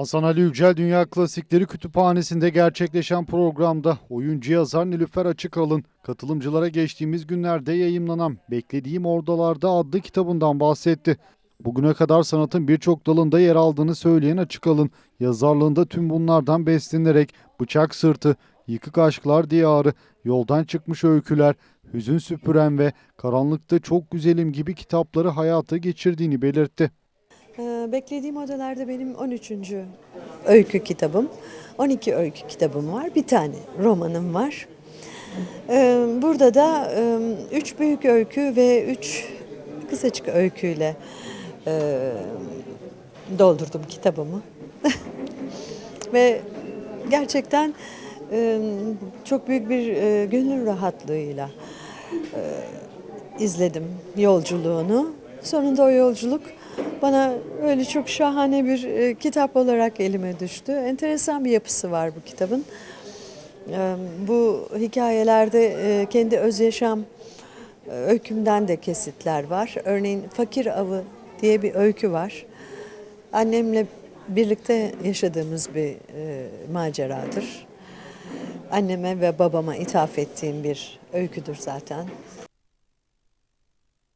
Hasan Ali Yücel Dünya Klasikleri Kütüphanesi'nde gerçekleşen programda oyuncu yazar Nilüfer Açıkalın katılımcılara geçtiğimiz günlerde yayımlanan Beklediğim Ordalarda adlı kitabından bahsetti. Bugüne kadar sanatın birçok dalında yer aldığını söyleyen Açıkalın, yazarlığında tüm bunlardan beslenerek Bıçak Sırtı, Yıkık Aşklar Diyarı, Yoldan Çıkmış Öyküler, Hüzün Süpüren ve Karanlıkta Çok Güzelim gibi kitapları hayata geçirdiğini belirtti. Ee, Beklediğim odalarda benim 13. öykü kitabım. 12 öykü kitabım var. Bir tane romanım var. Ee, Burada da 3 büyük öykü ve 3 kısacık öyküyle e, doldurdum kitabımı. ve gerçekten e, çok büyük bir gönül rahatlığıyla izledim yolculuğunu. Sonunda o yolculuk bana öyle çok şahane bir e, kitap olarak elime düştü. Enteresan bir yapısı var bu kitabın. E, bu hikayelerde e, kendi öz yaşam e, öykümden de kesitler var. Örneğin Fakir Avı diye bir öykü var. Annemle birlikte yaşadığımız bir e, maceradır. Anneme ve babama ithaf ettiğim bir öyküdür zaten.